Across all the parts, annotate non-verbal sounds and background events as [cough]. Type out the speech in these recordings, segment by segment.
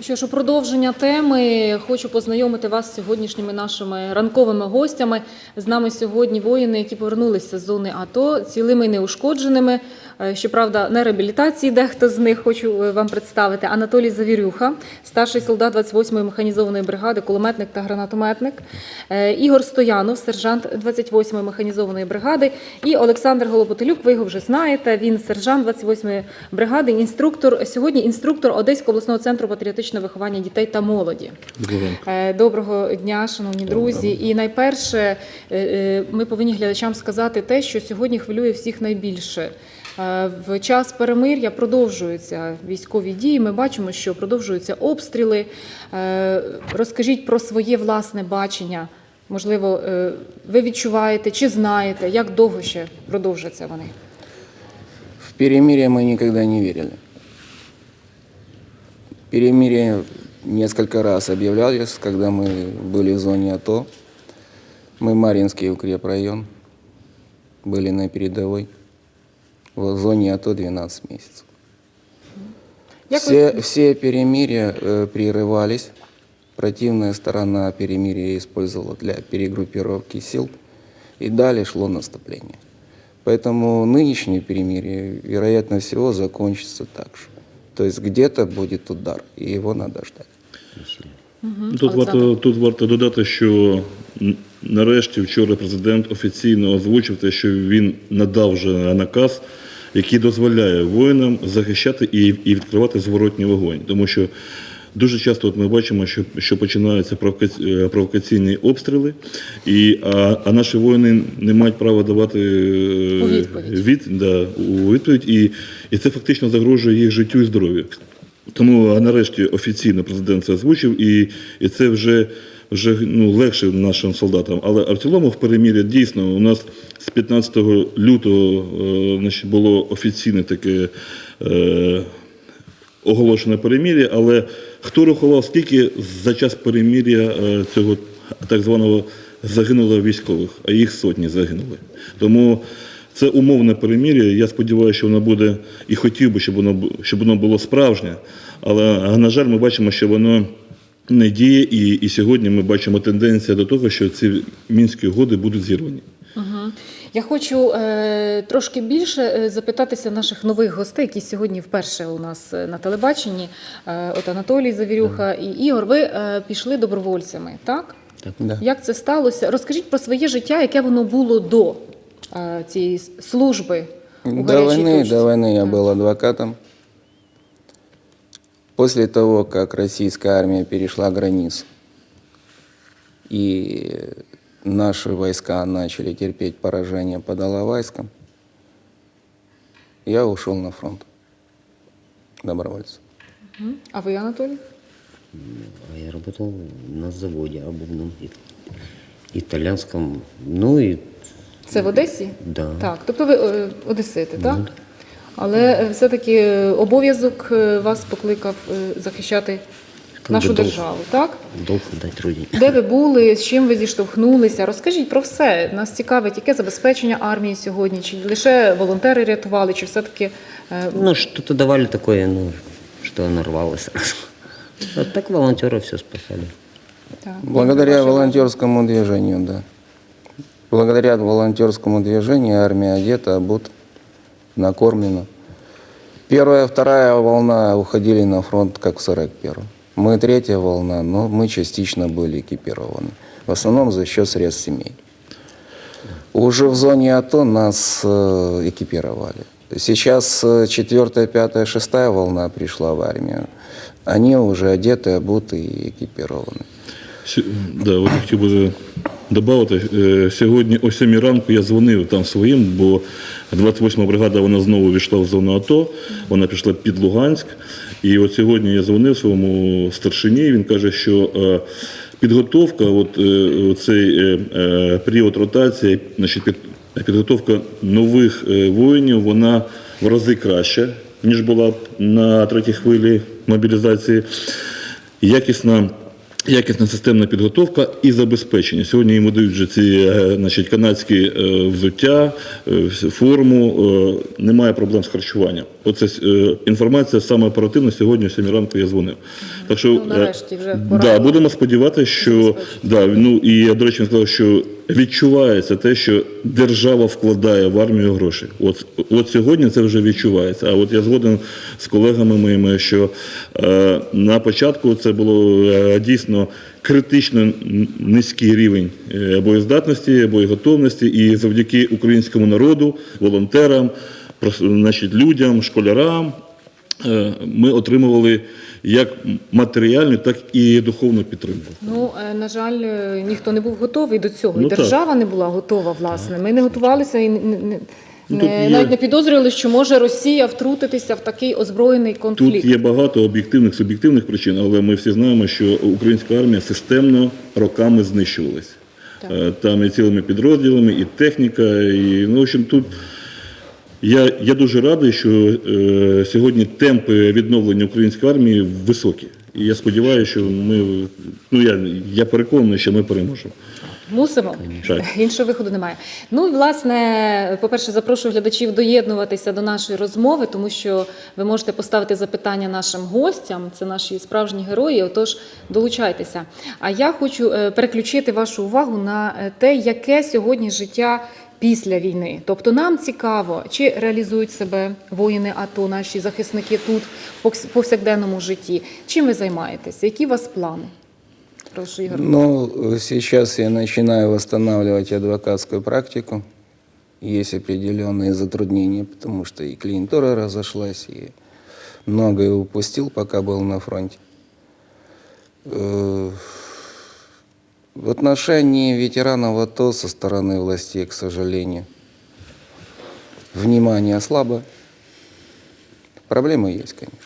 Що ж, у продовження теми хочу познайомити вас з сьогоднішніми нашими ранковими гостями. З нами сьогодні воїни, які повернулися з зони АТО, цілими і неушкодженими. Е, Щоправда, на реабілітації дехто з них хочу е, вам представити. Анатолій Завірюха, старший солдат 28-ї механізованої бригади, кулеметник та гранатометник. Е, Ігор Стоянов, сержант 28-ї механізованої бригади. І Олександр Голоботелюк, ви його вже знаєте. Він сержант 28-ї бригади, інструктор сьогодні інструктор Одеського обласного центру патріотичного виховання дітей та молоді. Е, Доброго дня, шановні друзі. І найперше, е, е, ми повинні глядачам сказати те, що сьогодні хвилює всіх найбільше. В час перемир'я продовжуються військові дії. Ми бачимо, що продовжуються обстріли. Розкажіть про своє власне бачення. Можливо, ви відчуваєте чи знаєте, як довго ще продовжаться вони? В перемирие мы никогда не верили. Перемирие несколько раз объявлялось, когда мы были в зоне АТО. Мы Маринский укрепрайон, были на передовой. В зоне АТО 12 месяцев. Все, все перемирия э, прерывались. Противная сторона перемирия использовала для перегруппировки сил. И далее шло наступление. Поэтому нынешнее перемирие, вероятно всего, закончится так же. То есть где-то будет удар, и его надо ждать. Тут варто, тут варто додати, що нарешті вчора президент офіційно озвучив те, що він надав вже наказ, який дозволяє воїнам захищати і, і відкривати зворотній вогонь. Тому що дуже часто от ми бачимо, що, що починаються е, провокаційні обстріли, і, а, а наші воїни не мають права давати е, У відповідь. від, да, у відповідь, і, і це фактично загрожує їх життю і здоров'ю. Тому а нарешті офіційно президент це озвучив, і, і це вже, вже ну, легше нашим солдатам. Але а в цілому в перемір'я дійсно у нас з 15 лютого е, значить, було офіційне таке е, оголошене перемір'я, але хто рахував, скільки за час перемір'я е, цього так званого загинуло військових, а їх сотні загинули. Тому це умовне перемір'я. Я сподіваюся, що воно буде і хотів би, щоб воно щоб воно було справжнє. Але на жаль, ми бачимо, що воно не діє, і, і сьогодні ми бачимо тенденцію до того, що ці мінські угоди будуть зірвані. Мгм. Я хочу е, трошки більше е, запитатися наших нових гостей, які сьогодні вперше у нас е, на телебаченні. Е, от Анатолій Завірюха і Ігор. Ви е, пішли добровольцями, так? Да. Як це сталося? Розкажіть про своє життя, яке воно було до е, цієї с- служби у До гарячій войны, точці? до войны я Так. был адвокатом. После того, как российская армия перешла границу, и наши войска начали терпеть поражение под Алавайском, я ушел на фронт добровольцем. А ви, Анатолій? А я работал на заводе обувном итальянском. Ну и Це в Одесі? да. Так, тобто ви е, одесити, так? Але е, все-таки обов'язок е, вас покликав захищати нашу долг. державу, так? Долг дать родине. Де ви були, з чим ви зіштовхнулися? Розкажіть про все. Нас цікавить, яке забезпечення армії сьогодні? Чи лише волонтери рятували, чи все-таки е, Ну, что-то давали такое, ну, что оно рвалось. А так волонтеры все спасали. так, Благодаря волонтерскому движению, да. Благодаря волонтерскому движению армия одета, обута, накормлена. Первая, вторая волна уходили на фронт, как в 41 Мы третья волна, но мы частично были экипированы. В основном за счет средств семей. Уже в зоне АТО нас э, экипировали. Сейчас э, четвертая, пятая, шестая волна пришла в армию. Они уже одеты, обуты и экипированы. Сю- Да, от я хотів би додати. Е, Сьогодні о 7 ранку я дзвонив там своїм, бо 28 бригада вона знову війшла в зону АТО, вона пішла під Луганськ. І от сьогодні я дзвонив своєму старшині, він каже, що е, підготовка, от е, цей е, період ротації, значить, під, підготовка нових воїнів, вона в рази краща, ніж була на третій хвилі мобілізації. Якісна Якісна системна підготовка і забезпечення. Сьогодні їм дають вже ці е, значить, канадські е, взуття, е, форму. Немає проблем з харчуванням. Оце інформація саме оперативна. Сьогодні о 7 ранку я дзвонив. Так що Ну, нарешті вже да, будемо сподіватися, що да, ну і я, до речі, сказав, що відчувається те, що держава вкладає в армію гроші. От, от сьогодні це вже відчувається. А от я згоден з колегами моїми, що е, на початку це було е, дійсно критично низький рівень е, боєздатності, боєготовності, і завдяки українському народу, волонтерам, значить, людям, школярам. е, Ми отримували як матеріальну, так і духовну підтримку. Ну, е, на жаль, е, ніхто не був готовий до цього. Ну, і так. держава не була готова, власне. Ми не готувалися і не, не, Ну, не- є- навіть не підозрювали, що може Росія втрутитися в такий озброєний конфлікт. Тут є багато об'єктивних, суб'єктивних причин, але ми всі знаємо, що українська армія системно роками знищувалась. Так. Е, Там і цілими підрозділами, і техніка, і ну, в общем, тут. Я, я дуже радий, що е, сьогодні темпи відновлення української армії високі. І я сподіваюся, що ми, ну я, я переконаний, що ми переможемо. Мусимо. Так. [laughs] Іншого виходу немає. Ну і власне, по-перше, запрошую глядачів доєднуватися до нашої розмови, тому що ви можете поставити запитання нашим гостям. Це наші справжні герої. Отож, долучайтеся. А я хочу е, переключити вашу увагу на е, те, яке сьогодні життя Після війни, тобто нам цікаво, чи реалізують себе воїни АТО, наші захисники тут в повс- повсякденному житті. Чим ви займаєтесь? Які у вас плани? Прошу Ігор. Ну, э, сейчас я начинаю восстанавливать адвокатскую практику. Есть определенные затруднения, потому что и клиентура разошлась, и многое упустил, пока был на фронте. Э, В отношении ветеранов АТО со стороны властей, к сожалению, внимание слабо. Проблемы есть, конечно.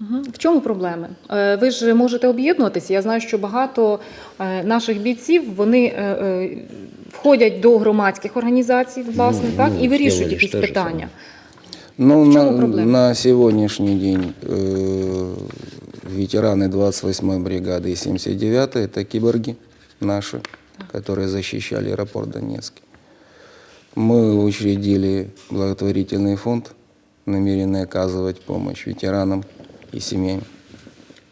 Мгм. В чому проблеми? Е, Ви ж можете об'єднуватися. Я знаю, що багато е, наших бійців вони е, е, входять до громадських організацій, власне, Ну, так, ну, і вирішують сделали якісь ж те ж питання. Ну, В чому на, проблема? на сегодняшний день э, ветераны 28-й бригады и 79-й – это киборги Наши, которые защищали аэропорт Донецкий. Мы учредили благотворительный фонд, намерены оказывать помощь ветеранам и семьям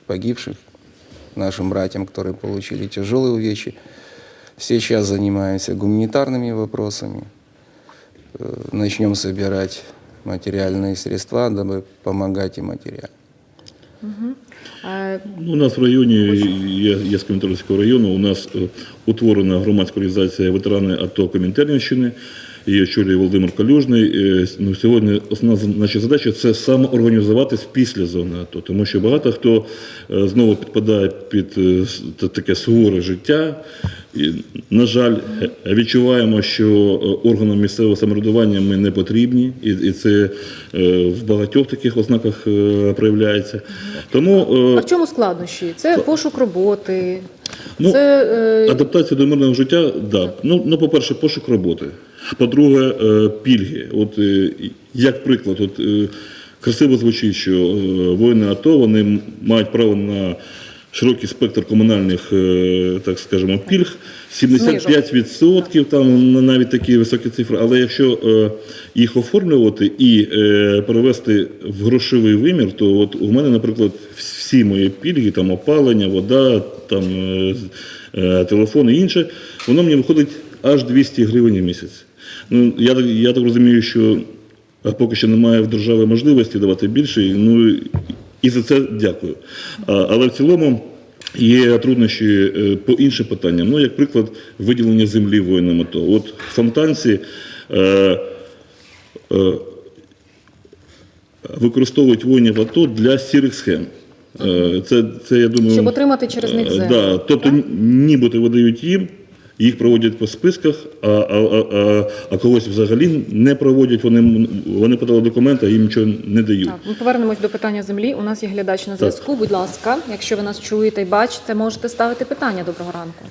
погибших, нашим братьям, которые получили тяжелые увечья. Сейчас занимаемся гуманитарными вопросами. Э, начнем собирать материальные средства, дабы помогать и материально. Ну, у нас в районі, я, я з Комінтернського району, у нас е, утворена громадська організація ветерани АТО Комінтернівщини. Її очолює Володимир Калюжний. Е, Ну, сьогодні основна наша задача це самоорганізуватись після зони АТО, тому що багато хто е, знову підпадає під таке суворе життя. І, на жаль, відчуваємо, що е, органам місцевого самоврядування ми не потрібні, і, це е, в багатьох таких ознаках е, проявляється. Тому А в чому складнощі? Це пошук роботи, Ну, це Адаптація до мирного життя, да. Ну, ну, по-перше, пошук роботи. По-друге, пільги. От як приклад, от красиво звучить, що воїни АТО вони мають право на широкий спектр комунальних, е, так скажемо, пільг. 75% там на- навіть такі високі цифри. Але якщо е, їх оформлювати і е, перевести в грошовий вимір, то от у мене, наприклад, всі мої пільги, там опалення, вода, там телефон і інше, воно мені виходить аж 200 гривень в місяць. Ну, я, я так розумію, що поки що немає в держави можливості давати більше. Ну і за це дякую. Але в цілому є труднощі е, по іншим питанням. Ну, як приклад, виділення землі воїнам АТО. От в Фонтанці. Е, е, використовують воїнів АТО для сірих схем. Е, Це, це я думаю, щоб отримати через них е, землю. Да, тобто нібито видають їм, їх проводять по списках, а, а, а, а, когось взагалі не проводять, вони, вони подали документи, а їм нічого не дають. Так, ми повернемось до питання землі. У нас є глядач на зв'язку. Будь ласка, якщо ви нас чуєте і бачите, можете ставити питання. Доброго ранку.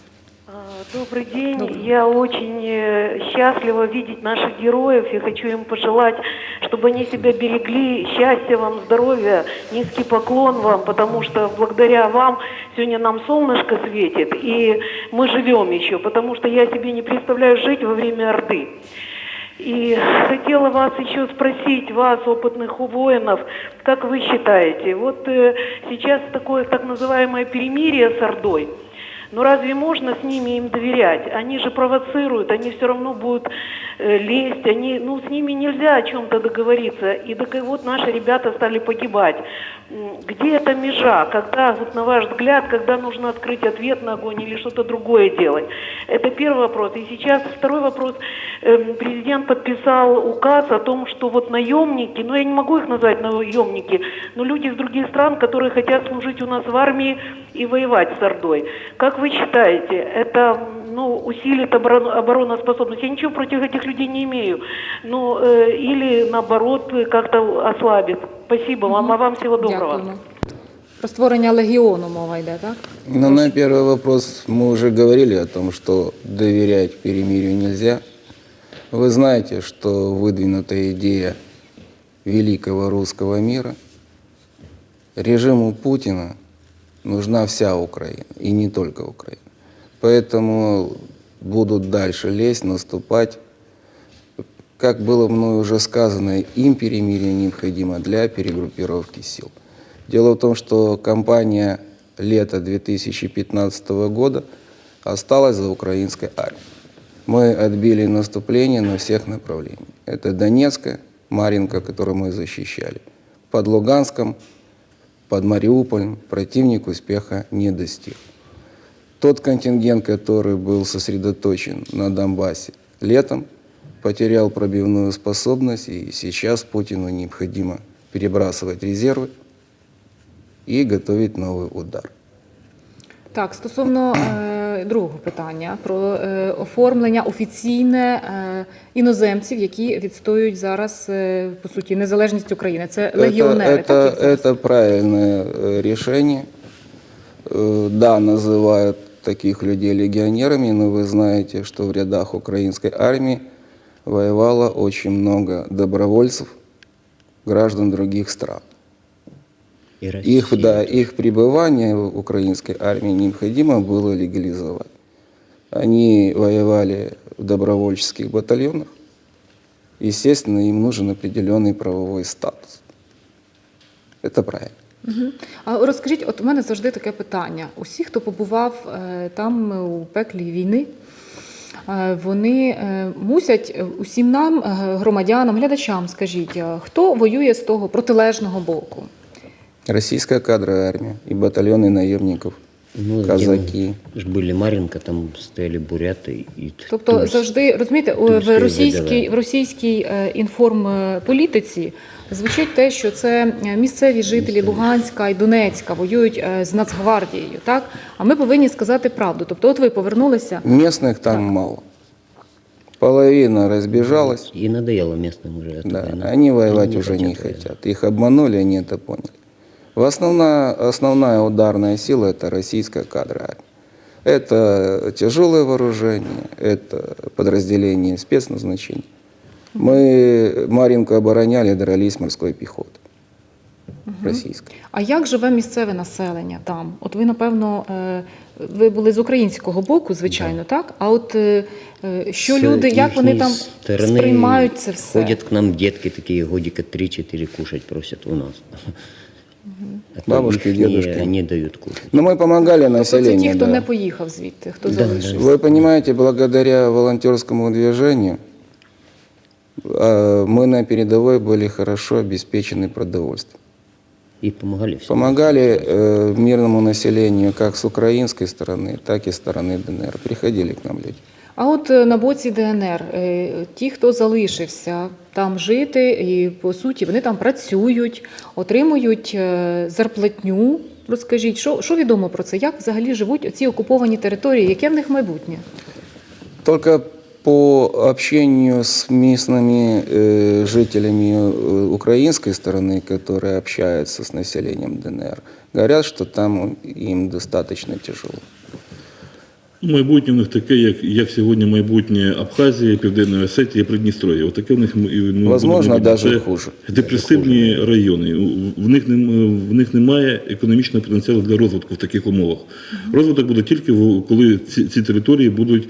Добрый день. Я очень э, счастлива видеть наших героев и хочу им пожелать, чтобы они себя берегли. Счастья вам, здоровья, низкий поклон вам, потому что благодаря вам сегодня нам солнышко светит, и мы живем еще, потому что я себе не представляю жить во время Орды. И хотела вас еще спросить, вас, опытных воинов, как вы считаете, вот э, сейчас такое так называемое перемирие с Ордой, но разве можно с ними им доверять? Они же провоцируют, они все равно будут э, лезть, они, ну, с ними нельзя о чем-то договориться. И так и вот наши ребята стали погибать. Где эта межа? Когда, вот на ваш взгляд, когда нужно открыть ответ на огонь или что-то другое делать? Это первый вопрос. И сейчас второй вопрос. Эм, Президент подписал указ о том, что вот наемники, ну я не могу их назвать наемники, но люди из других стран, которые хотят служить у нас в армии и воевать с Ордой. Как вы считаете, это ну, усилит оборон- обороноспособность? Я ничего против этих людей не имею. Ну, э, или наоборот, как-то ослабит. Спасибо вам, а вам всего доброго. Дякуємо. Про створення легіону мова йде, так? Но на первый вопрос мы уже говорили о том, что доверять перемирию нельзя. Вы знаете, что выдвинутая идея великого русского мира, режиму Путина нужна вся Украина, и не только Украина. Поэтому будут дальше лезть, наступать. Как было мной уже сказано, им перемирие необходимо для перегруппировки сил. Дело в том, что кампания лета 2015 года осталась за украинской армией. Мы отбили наступление на всех направлениях. Это Донецкая, Маринка, которую мы защищали. Под Луганском, под Мариуполем противник успеха не достиг. Тот контингент, который был сосредоточен на Донбассе летом, потерял пробивную способность, и сейчас Путину необходимо перебрасывать резервы и готовить новый удар. Так, стосовно е, другого питання про е, оформлення офіційне е, іноземців, які відстоюють зараз е, по суті незалежність України. Це легіонери. Это, так, їх это, зараз? это правильное э, решение. Э, Да, называют таких людей легионерами, но вы знаете, что в рядах украинской армии воевало очень много добровольцев, граждан других стран. И Их, да, их пребывание в украинской армии необходимо было легализовать. Они воевали в добровольческих батальонах. Естественно, им нужен определенный правовой статус. Это правильно. А розкажіть, от у мене завжди таке питання: усі, хто побував е, там е, у пеклі війни, е, вони мусять усім нам, громадянам, глядачам, скажіть, хто воює з того протилежного боку? Російська кадра армія і батальйони наемников, Ну, казаки. где мы ж были Маринка, там стояли буряты и Тобто Тульс. завжди розумієте, у- Тульський в російській ВДВ. в російській е, інформполітиці звучить те, що це е, місцеві жителі Луганська і Донецька воюють е, з Нацгвардією, так? А ми повинні сказати правду. Тобто, от ви повернулися. Местных там мало. Половина разбежалась. И надоело местным уже эта Да, война. они воевать уже хотят не воевать. хотят. Их обманули, они это поняли. В основная, основная ударная сила – это российская кадровая армия. Это тяжелое вооружение, это подразделение спецназначения. Мы Маринку обороняли, дрались морской пехотой. Российской. А як живе місцеве населення там? От ви, напевно, е, ви були з українського боку, звичайно, так? А от е, е, що С люди, як вони ихней там стороны сприймають це все? Ходят к нам детки такие, годика 3-4 кушать просят у нас. А то Бабушки, ихние дедушки. Не дают кушать. Но мы помогали Тобто це ті, населению. хто да. не поїхав звідти, хто Да, залишився. Вы понимаете, благодаря волонтерскому движению э, мы на передовой были хорошо обеспечены продовольствием. И помогали всем. Помогали э, мирному населению как с украинской стороны, так и с стороны ДНР. Приходили к нам люди. А от е, на боці ДНР, е, ті, хто залишився там жити, і по суті вони там працюють, отримують е, зарплатню. Розкажіть, що, що відомо про це? Як взагалі живуть оці окуповані території? Яке в них майбутнє? Только по общению с местными э, жителями э, украинской стороны, которые общаются с населением ДНР, говорят, что там им достаточно тяжело. Майбутнє в них таке, як, як сьогодні майбутнє Абхазії, Південної Осетії, Придністров'я. Отаке в них і, ну, Возможно, даже хуже. Депресивні райони. В них, в них немає економічного потенціалу для розвитку в таких умовах. Розвиток буде тільки коли ці, ці території будуть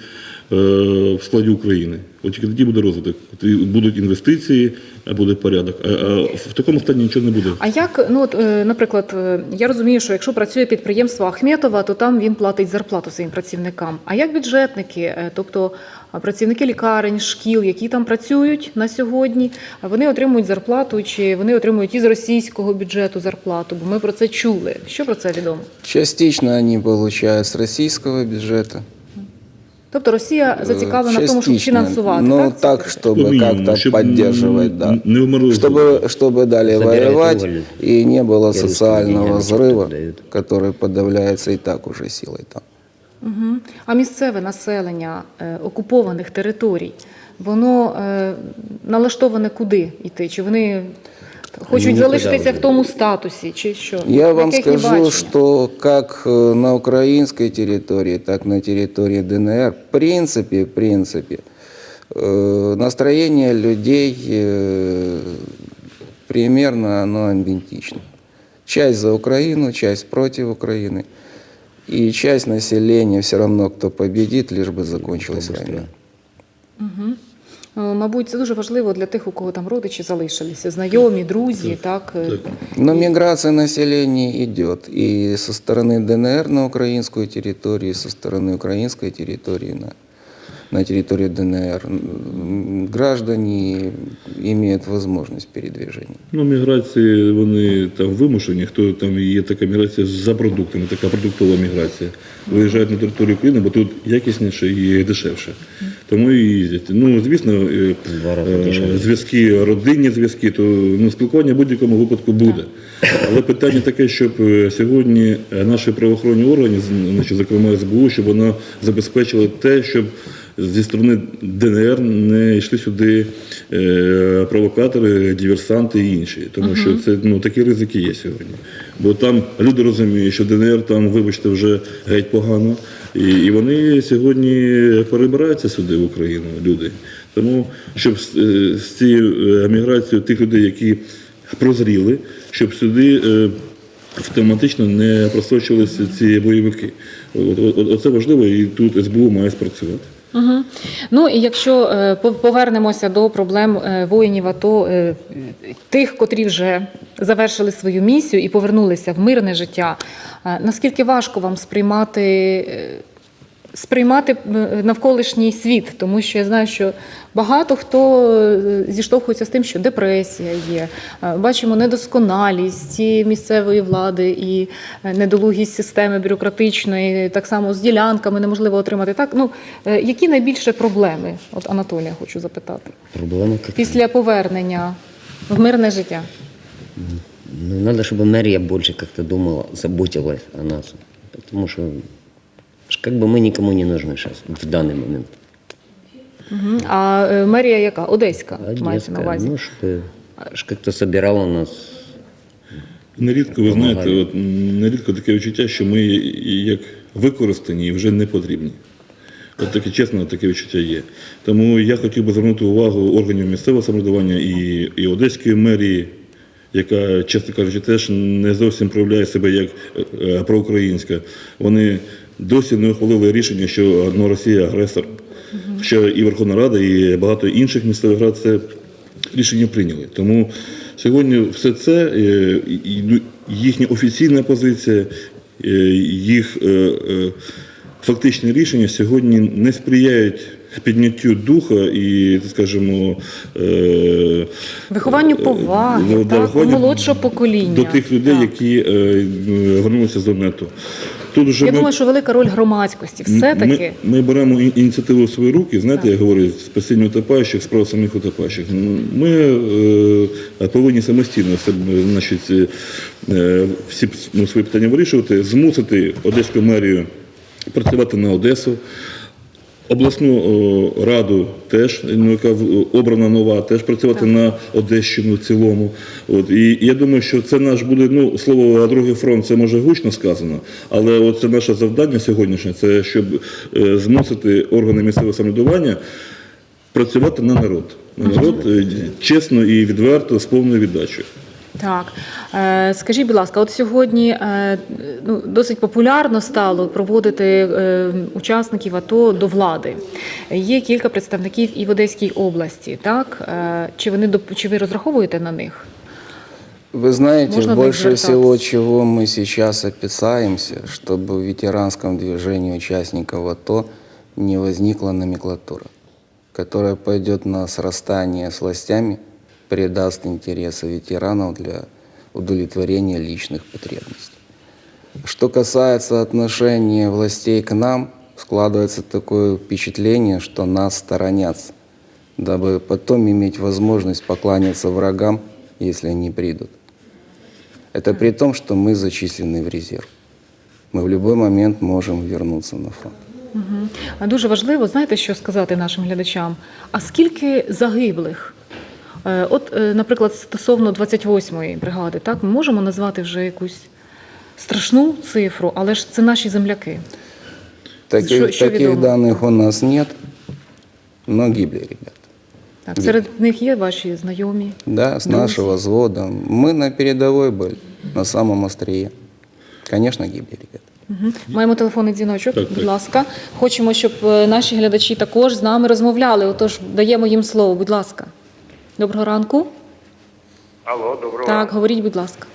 в складі України. От тільки тоді буде розвиток. Будуть інвестиції, а буде порядок. А, а в такому стані нічого не буде. А як, ну от, е, наприклад, е, я розумію, що якщо працює підприємство Ахметова, то там він платить зарплату своїм працівникам. А як бюджетники, е, тобто працівники лікарень, шкіл, які там працюють на сьогодні, вони отримують зарплату, чи вони отримують із російського бюджету зарплату? Бо ми про це чули. Що про це відомо? Частично они получают с российского бюджета. Тобто Росія зацікавлена в тому, щоб Частично. фінансувати. Ну, так, ці так, проекти? чтобы По мінімуму, как-то щоб, поддерживать, м, да. не вмерли з Чтобы, чтобы дали Забирают воевать уволят. и не было русским социального деньгами взрыва, что-то дают. который подавляется и так уже силой там. Мгм. А місцеве населення е, окупованих територій, воно е, налаштоване куди йти? Чи вони хочуть нікуди залишитися вже. в тому статусі, чи що? Я вам Яке їхнє скажу, бачення? что как э, на украинской территории, так на территории ДНР, в принципе, в принципе, э, настроение людей э, примерно оно идентично. Часть за Украину, часть против Украины. И часть населения все равно, кто победит, лишь бы закончилась война. Е, Мабуть, це дуже важливо для тих, у кого там родичі залишилися, знайомі, друзі, так, е, Но міграція населення йде і со сторони ДНР на українську територію, і со сторони української території на, на территорию ДНР. Граждане имеют возможность передвижения. Ну, міграції вони там вимушені. Хто там є така міграція за продуктами, така продуктова міграція. Виїжджають на територію України, бо тут якісніше і дешевше. Тому і їздять. Ну, звісно, е, е, зв'язки, родинні зв'язки, то ну, спілкування в будь-якому випадку буде. Але питання таке, щоб е, сьогодні наші правоохоронні органи, значить, зокрема СБУ, щоб воно забезпечило те, щоб зі сторони ДНР не йшли сюди е, провокатори, диверсанти і інші. Тому що це ну, такі ризики є сьогодні. Бо там люди розуміють, що ДНР там, вибачте, вже геть погано. І, і вони сьогодні перебираються сюди в Україну, люди. Тому щоб з, е, цією е, міграцією тих людей, які прозріли, щоб сюди автоматично не просочилися ці бойовики. Оце важливо, і тут СБУ має спрацювати. Угу. Ну і якщо е, повернемося до проблем е, воїнів АТО, е, тих, котрі вже завершили свою місію і повернулися в мирне життя, наскільки важко вам сприймати, сприймати е, навколишній світ? Тому що я знаю, що багато хто е, зіштовхується з тим, що депресія є. Е, Бачимо недосконалість місцевої влади і недолугість системи бюрократичної, так само з ділянками неможливо отримати. Так, ну які найбільше проблеми? От Анатолія хочу запитати Проблема какая? після повернення в мирне життя. Ну, надо, чтобы мэрия больше как-то думала, заботилась о нас. Потому что ж как бы мы никому не нужны сейчас, в данный момент. Угу. А е, мерія яка? Одеська мається на Одесская, увазі. ну, чтобы ж как-то собирала нас. Нерідко, ви Помагає. знаєте, от, м, нерідко таке відчуття, що ми і- як використані і вже не потрібні. От таке чесно, таке відчуття є. Тому я хотів би звернути увагу органів місцевого самоврядування і, і Одеської мерії, яка, чесно кажучи, теж не зовсім проявляє себе як е, е, проукраїнська. Вони досі не ухвалили рішення, що ну, Росія агресор. Що і Верховна Рада, і багато інших місцевих рад це рішення прийняли. Тому сьогодні все це е, їхня офіційна позиція, е, їх е, е, фактичні рішення сьогодні не сприяють підняттю духа і, скажімо, Вихованню поваги, ну, да, так, вихованню молодшого покоління. до тих людей, Так. які вернулися з АТО. Тут вже Я ми- думаю, що велика роль громадськості все-таки. ми, ми беремо ініціативу в свої руки, знаєте, я говорю, спасіння утопаючих, справа самих утопаючих. Ми е, повинні самостійно себе, значить, е, всі ну, свої питання вирішувати, змусити Одеську мерію працювати на Одесу. Обласну раду теж, ну, яка обрана нова, теж працювати на Одещину в цілому. От, і я думаю, що це наш буде, ну, слово другий фронт, це може гучно сказано, але от це наше завдання сьогоднішнє, це щоб е, змусити органи місцевого самоврядування працювати на народ. На народ е, чесно і відверто, з повною віддачею. Так, Е, скажіть, будь ласка, от сьогодні е, ну, досить популярно стало проводити е, учасників АТО до влади. Є кілька представників і в Одеській області, так? Е, Чи вони доп- чи ви розраховуєте на них? Вы знаете, Можно больше дозвертаться? всего, чего мы сейчас опасаемся, чтобы в ветеранском движении участников АТО не возникла номенклатура, которая пойдет на срастание с властями, предаст интересы ветеранов для удовлетворения личных потребностей. Что касается отношения властей к нам, складывается такое впечатление, что нас сторонятся, дабы потом иметь возможность покланяться врагам, если они придут. Это при том, что мы зачислены в резерв. Мы в любой момент можем вернуться на фронт. А Дуже важливо, знаєте, що сказати нашим глядачам? А скільки загиблих? Е, От, е, наприклад, стосовно 28-ї бригади, так, ми можемо назвати вже якусь страшну цифру, але ж це наші земляки. Таких, Что- что таких ведомо? данных у нас нет, но гибли ребята. Так, серед них є ваші знайомі. Да, с Друзья. нашего взвода. Мы на передовой были, на самом острие. Конечно, гибли ребята. Угу. Маємо телефонний дзвіночок, Так, будь так. ласка. Хочемо, щоб е, наші глядачі також з нами розмовляли. Отож, даємо їм слово, будь ласка. Доброго ранку. Алло, доброго. Так, говоріть, будь ласка.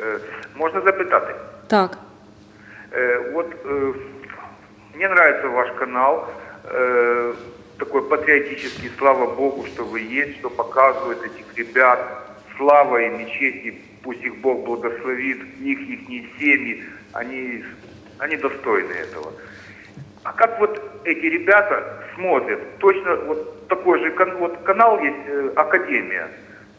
Е, можна запитати? Так. Е, от е, мне нравится ваш канал, э, такой патриотический, слава Богу, что вы есть, что показывают этих ребят. Слава им и честь, и пусть их Бог благословит, их, их семьи, они, они достойны этого. А как вот эти ребята смотрят? Точно вот такой же кан- вот канал есть э, Академия.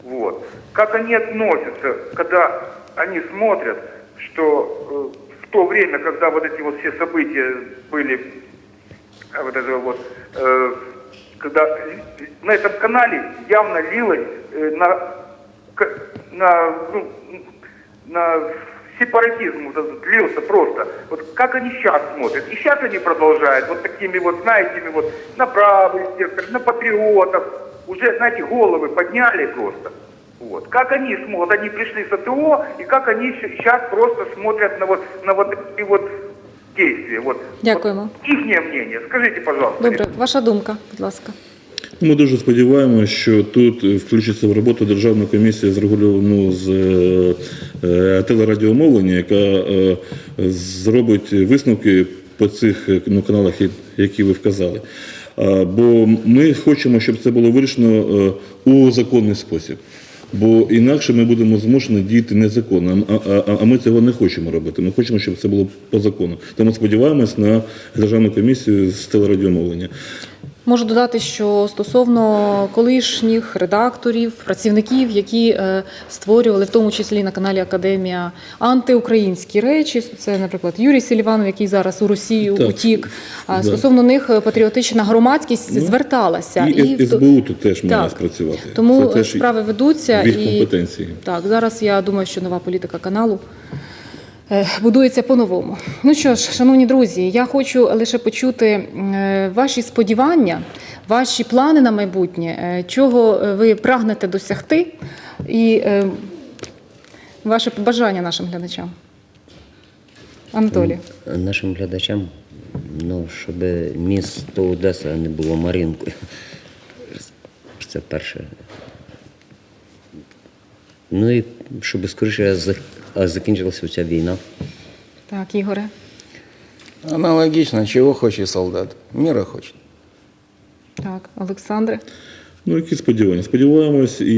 Вот. Как они относятся, когда они смотрят, что э, в то время, когда вот эти вот все события были, э, вот это вот, э, когда на этом канале явно лилось э, на, на, ну, на сепаратизм вот этот лился просто. Вот как они сейчас смотрят? И сейчас они продолжают вот такими вот, знаете, вот на правый сектор, на патриотов. Уже, знаете, головы подняли просто. Вот. Как они смотрят? Они пришли с АТО, и как они сейчас просто смотрят на вот, на вот такие вот действия. Вот. Дякуємо. Вот их мнение. Скажите, пожалуйста. Добре, ваша думка, будь ласка. Ми дуже сподіваємося, що тут включиться в роботу Державна комісія з регульованого з е, телерадіомовлення, яка е, зробить висновки по цих е, ну, каналах, які ви вказали. Бо ми хочемо, щоб це було вирішено у законний спосіб. Бо інакше ми будемо змушені діяти незаконно, а, а- а ми цього не хочемо робити. Ми хочемо, щоб це було по закону. Тому сподіваємось на Державну комісію з телерадіомовлення. Можу додати, що стосовно колишніх редакторів, працівників, які е, створювали, в тому числі на каналі Академія, антиукраїнські речі. Це, наприклад, Юрій Селіванов, який зараз у Росію Так. утік. Да. стосовно них е, патріотична громадськість Ну, зверталася. І, то- СБУ тут теж має спрацювати. Тому Це теж справи ведуться в їх і компетенції. так зараз я думаю, що нова політика каналу. Е, Будується по-новому. Ну що ж, шановні друзі, я хочу лише почути е, ваші сподівання, ваші плани на майбутнє, е, чого ви прагнете досягти, і ваше побажання нашим глядачам. Анатолій. Нашим глядачам, ну, щоб місто Одеса не було Марінкою. Це перше. Ну і щоб скоріше закінчилася ця війна. Так, Ігоре. Аналогічно, чого хоче солдат? Міра хоче. Так, Олександре. Ну, які сподівання? Сподіваємось, і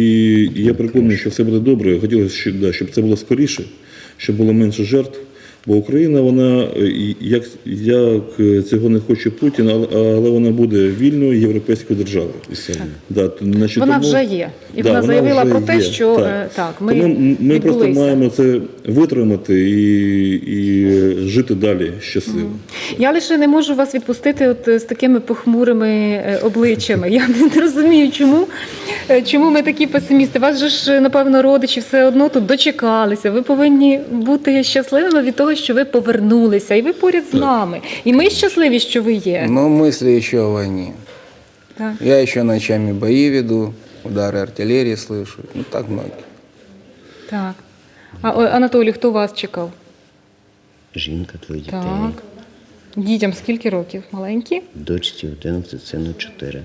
я переконаний, що все буде добре. Хотілося, щоб, да, щоб це було скоріше, щоб було менше жертв. Бо Україна, вона е, як, як е, цього не хоче Путін, але, але вона буде вільною європейською державою. Да, то, значить, Вона тому- вже є. І Да, вона заявила про те, є, що, е, так, ми тому ми просто маємо це витримати і, і жити далі щасливо. Я лише не можу вас відпустити от з такими похмурими обличчями. Я не розумію, чому, чому ми такі песимісти. Вас же ж, напевно, родичі все одно тут дочекалися. Ви повинні бути щасливими від того, що ви повернулися, і ви поряд з нами. І ми щасливі, що ви є. Но мысли еще о войне. Так. Я еще ночами бои веду, удары артиллерии слышу. Ну, так многие. так. А о, Анатолій, хто вас чекав? Жінка, твої дітей. Так. Дітям скільки років? Маленькі? Дочці 11, сину 4.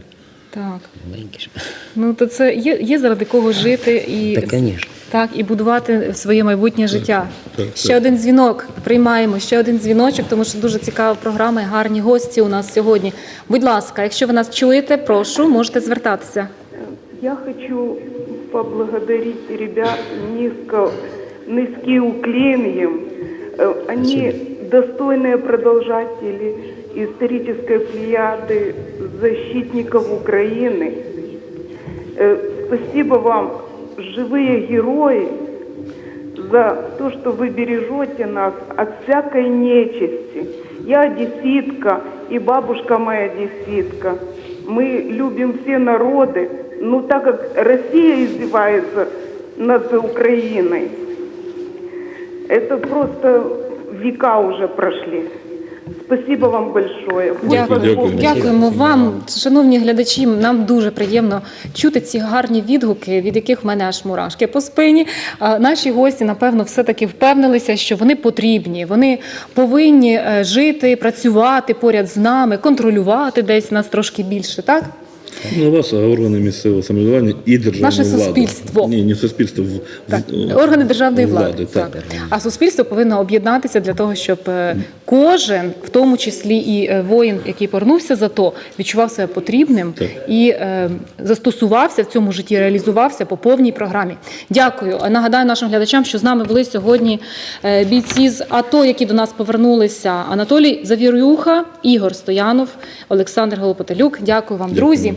Так. Маленькі ж. Ну то це є, є заради кого жити і Та, звісно. так і будувати своє майбутнє життя. так, ще так. один дзвінок. Приймаємо ще один дзвіночок, тому що дуже цікава програма і гарні гості у нас сьогодні. Будь ласка, якщо ви нас чуєте, прошу, можете звертатися. Я хочу поблагодарить ребят низко, низкий уклин им. Э, Они достойные продолжатели исторической плеяды защитников Украины. Э, Спасибо вам, живые герои, за то, что вы бережете нас от всякой нечисти. Я одесситка, и бабушка моя одесситка. Мы любим все народы, но так как Россия издевается над Украиной, это просто века уже прошли. Спасибо вам большое. Дякую. Дякую. Дякуємо вам, шановні глядачі. Нам дуже приємно чути ці гарні відгуки, від яких в мене аж мурашки по спині. А Наші гості, напевно, все-таки впевнилися, що вони потрібні. Вони повинні е, жити, працювати поряд з нами, контролювати десь нас трошки більше. Так Не вас, а органи місцевого самоврядування і державна Наше влада. суспільство. Ні, не суспільство. в- Так, органи державної влади. влади, так. так. А суспільство повинно об'єднатися для того, щоб е, кожен, в тому числі і е, воїн, який повернувся за то, відчував себе потрібним Так. і е, застосувався в цьому житті, реалізувався по повній програмі. Дякую. Нагадаю нашим глядачам, що з нами були сьогодні е, бійці з АТО, які до нас повернулися. Анатолій Завірюха, Ігор Стоянов, Олександр Голопотелюк. Дякую вам, Дякую. друзі.